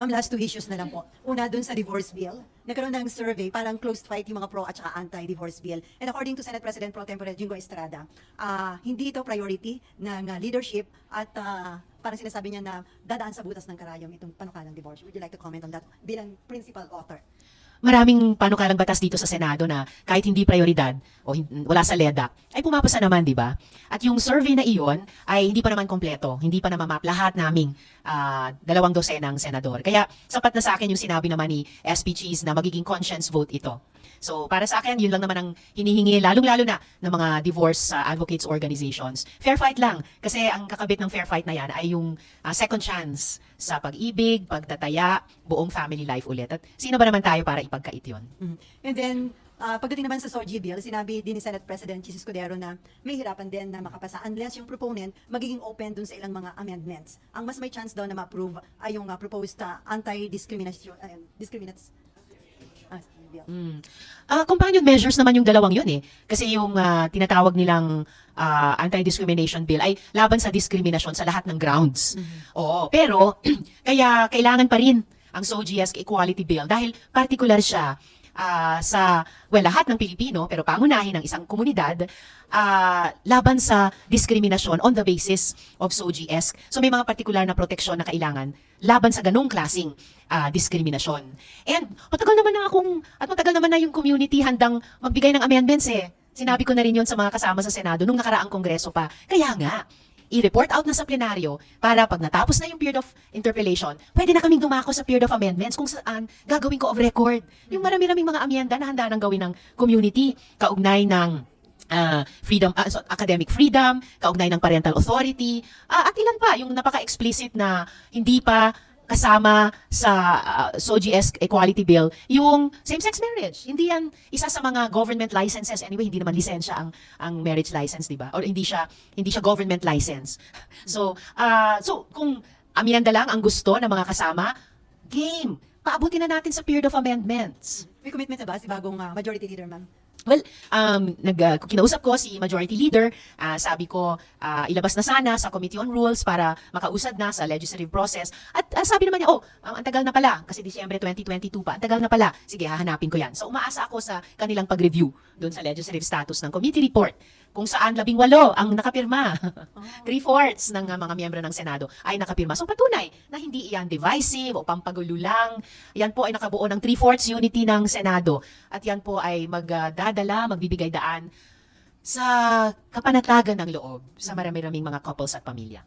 Ang last two issues na lang po. Una, dun sa divorce bill. Nagkaroon ng survey, parang closed fight yung mga pro at saka anti-divorce bill. And according to Senate President Pro Tempore Jingo Estrada, ah, hindi ito priority ng ah, leadership at ah, parang sinasabi niya na dadaan sa butas ng karayom itong panukalang divorce. Would you like to comment on that bilang principal author? Maraming panukalang batas dito sa Senado na kahit hindi prioridad o wala sa LEDA, ay pumapasa naman, di ba? At yung survey na iyon ay hindi pa naman kompleto, hindi pa namamap lahat naming ah, dalawang dosenang senador. Kaya sapat na sa akin yung sinabi naman ni SP Cheese na magiging conscience vote ito. So para sa akin, yun lang naman ang hinihingi, lalong-lalo na ng mga divorce ah, advocates organizations. Fair fight lang. Kasi ang kakabit ng fair fight na yan ay yung ah, second chance sa pag-ibig, pagtataya, buong family life ulit. At sino ba naman tayo para ipagkait yun? Mhm. And then, ah, pagdating naman sa SOGI bill, sinabi din ni Senate President Jesus Cudero na may hirapan din na makapasa unless yung proponent magiging open dun sa ilang mga amendments. Ang mas may chance daw na ma-approve ay yung ah, proposed ah, anti-discrimination, uh, discriminates, ah, bill. Mm. Ah, companion measures naman yung dalawang yun eh. Kasi yung ah, tinatawag nilang ah, anti-discrimination bill ay laban sa diskriminasyon sa lahat ng grounds. Oo, pero kaya kailangan pa rin ang SOGS Equality Bill dahil particular siya ah, sa well lahat ng Pilipino pero pangunahin ng isang komunidad ah, laban sa diskriminasyon on the basis of SOGS. So may mga particular na proteksyon na kailangan laban sa ganong klasing ah, diskriminasyon. And matagal naman na akong at matagal naman na yung community handang magbigay ng amendments eh. Sinabi ko na rin yun sa mga kasama sa Senado nung nakaraang kongreso pa. Kaya nga, i-report out na sa plenaryo para pag natapos na yung period of interpellation, pwede na kaming dumako sa period of amendments kung saan gagawin ko of record. Yung marami-raming mga amyenda na handa nang gawin ng community kaugnay ng ah, freedom ah, so, academic freedom, kaugnay ng parental authority, ah, at ilan pa yung napaka-explicit na hindi pa kasama sa uh, SOGS Equality Bill yung same-sex marriage. Hindi yan isa sa mga government licenses. Anyway, hindi naman lisensya ang ang marriage license, 'di ba? Or hindi siya hindi siya government license. So, ah so kung amyenda lang ang gusto ng mga kasama, game. Paabutin na natin sa period of amendments. May commitment na ba si bagong ah, majority leader, ma'am? Well, um, nag, uh, kinausap ko si Majority Leader, ah, sabi ko, ah, ilabas na sana sa Committee on Rules para makausad na sa legislative process. At ah, sabi naman niya, oh, ang ang tagal na pala, kasi Disyembre 2022 pa, ang tagal na pala. Sige, hahanapin ko yan. So umaasa ako sa kanilang pag-review doon sa legislative status ng committee report kung saan labing walo ang nakapirma. Three-fourths ng uh, mga miyembro ng Senado ay nakapirma. So patunay na hindi iyan divisive o pampagulo lang. Yan po ay nakabuo ng three-fourths unity ng Senado. At yan po ay magdadala, magbibigay daan sa kapanatagan ng loob sa marami-raming mga couples at pamilya.